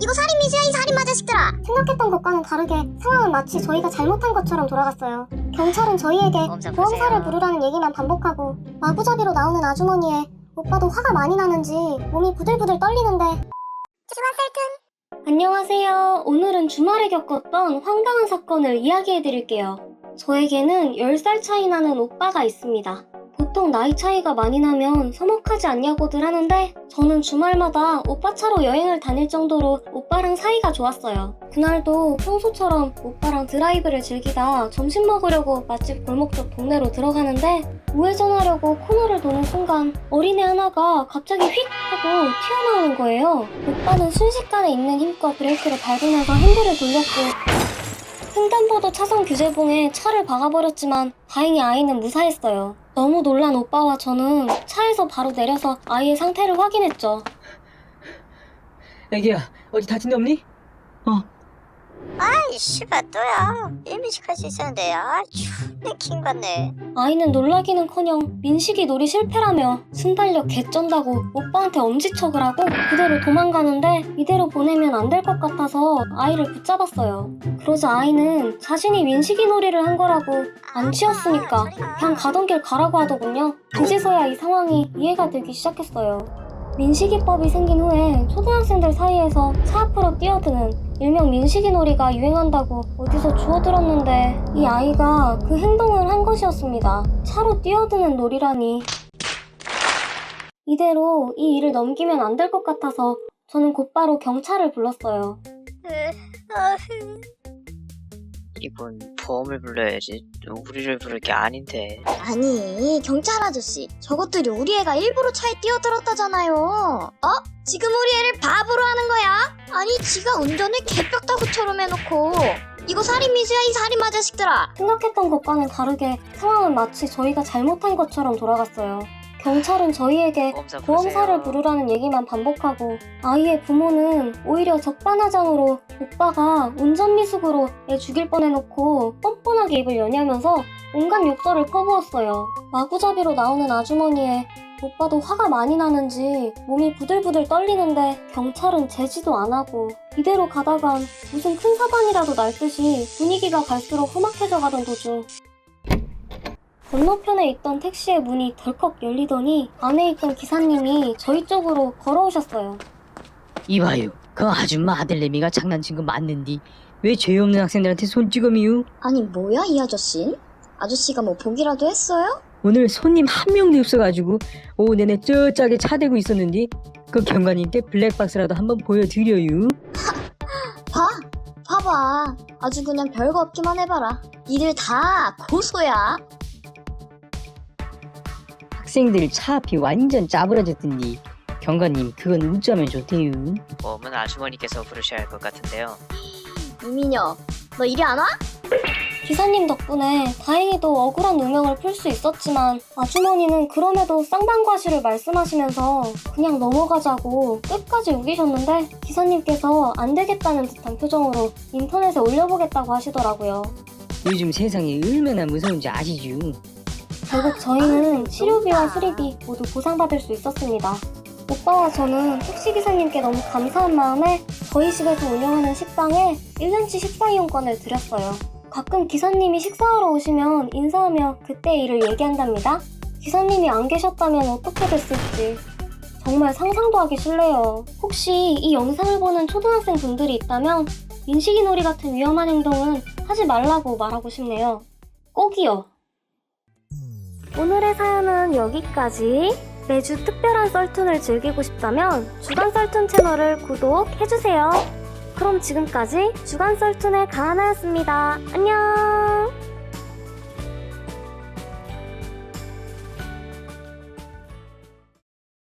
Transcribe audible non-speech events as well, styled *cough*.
이거 살인미수야 이 살인마 자식들아 생각했던 것과는 다르게 상황은 마치 저희가 잘못한 것처럼 돌아갔어요. 경찰은 저희에게 보험사 보험사를. 부르라는 얘기만 반복하고 마구잡이로 나오는 아주머니에 오빠도 화가 많이 나는지 몸이 부들부들 떨리는데 안녕하세요. 오늘은 주말에 겪었던 황당한 사건을 이야기해 드릴게요. 저에게는 10살 차이 나는 오빠가 있습니다. 보통 나이 차이가 많이 나면 서먹하지 않냐고들 하는데 저는 주말마다 오빠 차로 여행을 다닐 정도로 오빠랑 사이가 좋았어요. 그날도 평소처럼 오빠랑 드라이브를 즐기다 점심 먹으려고 맛집 골목 쪽 동네로 들어가는데 우회전하려고 코너를 도는 순간 어린애 하나가 갑자기 휙 하고 튀어나오는 거예요. 오빠는 순식간에 있는 힘껏 브레이크를 밟으면서 핸들을 돌렸고 횡단보도 차선 규제봉에 차를 박아버렸지만 다행히 아이는 무사했어요. 너무 놀란 오빠와 저는 차에서 바로 내려서 아이의 상태를 확인했죠. 애기야 어디 다친 데 없니? 아이 씨발 또야 일미식할 수 있었는데 아 존나 킹받네 아이는 놀라기는커녕 민식이 놀이 실패라며 순발력 개쩐다고 오빠한테 엄지척을 하고 그대로 도망가는데 이대로 보내면 안 될 것 같아서 아이를 붙잡았어요. 그러자 아이는 자신이 민식이 놀이를 한 거라고 안 취했으니까 그냥 가던 길 가라고 하더군요. 그제서야 이 상황이 이해가 되기 시작했어요. 민식이법이 생긴 후에 초등학생들 사이에서 차 앞으로 뛰어드는 일명 민식이 놀이가 유행한다고 어디서 주워들었는데 이 아이가 그 행동을 한 것이었습니다. 차로 뛰어드는 놀이라니. 이대로 이 일을 넘기면 안 될 것 같아서 저는 곧바로 경찰을 불렀어요. 이분 보험을 불러야지 우리를 부를 게 아닌데 아니 경찰 아저씨 저것들이 우리 애가 일부러 차에 뛰어들었다잖아요 어? 지금 우리 애를 바보로 하는 거야? 아니 지가 운전을 개벽다구처럼 해놓고 이거 살인미수야 이 살인 마 자식들아 생각했던 것과는 다르게 상황은 마치 저희가 잘못한 것처럼 돌아갔어요. 경찰은 저희에게 보험사 보험사를 부르세요. 부르라는 얘기만 반복하고 아이의 부모는 오히려 적반하장으로 오빠가 운전미숙으로 애 죽일 뻔해놓고 뻔뻔하게 입을 여냐면서 온갖 욕설을 퍼부었어요. 마구잡이로 나오는 아주머니에 오빠도 화가 많이 나는지 몸이 부들부들 떨리는데 경찰은 제지도 안 하고 이대로 가다간 무슨 큰 사단이라도 날 듯이 분위기가 갈수록 험악해져 가던 도중 건너편에 있던 택시의 문이 덜컥 열리더니 안에 있던 기사님이 저희 쪽으로 걸어오셨어요. 이봐요 그 아줌마 아들내미가 장난친 거 맞는디 왜 죄 없는 학생들한테 손찌검이유? 아니 뭐야 이 아저씨? 아저씨가 뭐 보기라도 했어요? 오늘 손님 한 명도 없어가지고 오후 내내 쩌짜게 차대고 있었는데 그 경관님 때 블랙박스라도 한번 보여드려요 *laughs* 봐! 봐봐 아주 그냥 별거 없기만 해봐라 이들 다 고소야 학생들 차 앞이 완전 짜부러졌던디 경관님 그건 웃자면 좋대요 보험은 아주머니께서 부르셔야 할 것 같은데요 이민혁 너 이리 안 와? 기사님 덕분에 다행히도 억울한 누명을 풀 수 있었지만 아주머니는 그럼에도 쌍방과실을 말씀하시면서 그냥 넘어가자고 끝까지 우기셨는데 기사님께서 안 되겠다는 듯한 표정으로 인터넷에 올려보겠다고 하시더라고요. 요즘 세상이 얼마나 무서운지 아시죠? 결국 저희는 치료비와 수리비 모두 보상받을 수 있었습니다. 오빠와 저는 택시기사님께 너무 감사한 마음에 저희 집에서 운영하는 식당에 1년치 식사 이용권을 드렸어요. 가끔 기사님이 식사하러 오시면 인사하며 그때 일을 얘기한답니다. 기사님이 안 계셨다면 어떻게 됐을지 정말 상상도 하기 싫네요. 혹시 이 영상을 보는 초등학생 분들이 있다면 민식이 놀이 같은 위험한 행동은 하지 말라고 말하고 싶네요. 꼭이요. 오늘의 사연은 여기까지. 매주 특별한 썰툰을 즐기고 싶다면 주간 썰툰 채널을 구독해주세요. 그럼 지금까지 주간 썰툰의 가하나였습니다. 안녕!